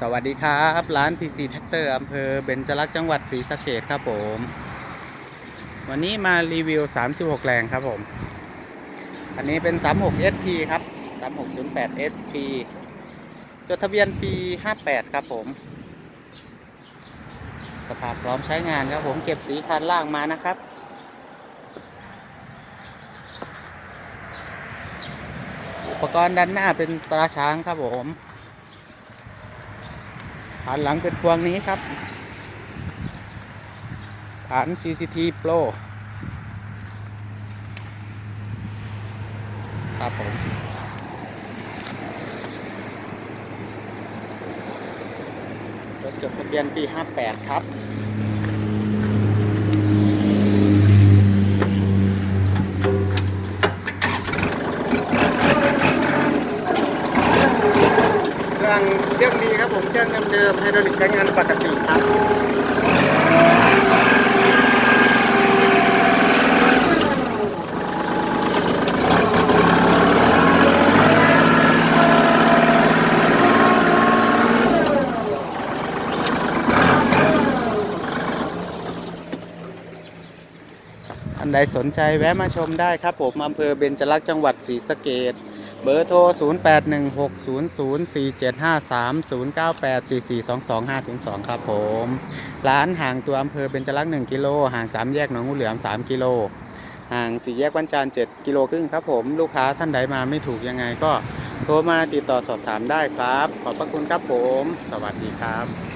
สวัสดีครับ ร้าน PC t r a c t o r อำเภอเบญจรักษ์จังหวัดศรีสะเกดครับผม วันนี้มารีวิว 36 แรงครับผม อันนี้เป็น 36 SP ครับ 3608 SP จดทะเบียนปี 58 ครับผม สภาพพร้อมใช้งานครับผมเก็บสีคันล่างมานะครับอุปกรณ์ด้านหน้าเป็นตราช้างครับผม ฐานหลังเป็นพวงนี้ครับ ฐาน CCT Pro ครับผม รถจดทะเบียนปี 58 ครับ เรื่องเครื่องดีครับผมเครื่องเดิมๆไฮดรอลิกใช้งานปกติครับอันใดสนใจแวะมาชมได้ครับผมอำเภอเบญจรักษณ์จังหวัดศรีสะเกด เบอร์โทร 0816004753 0984422502 ครับผม ร้านห่างตัวอำเภอเบญจรักษ์1กิโล ห่าง3แยกหนองงูเหลือม 3 กิโล ห่าง4แยกวันจาน7กิโลครึ่งครับผม ลูกค้าท่านใดมาไม่ถูกยังไงก็โทรมาติดต่อสอบถามได้ครับ ขอบพระคุณครับผม สวัสดีครับ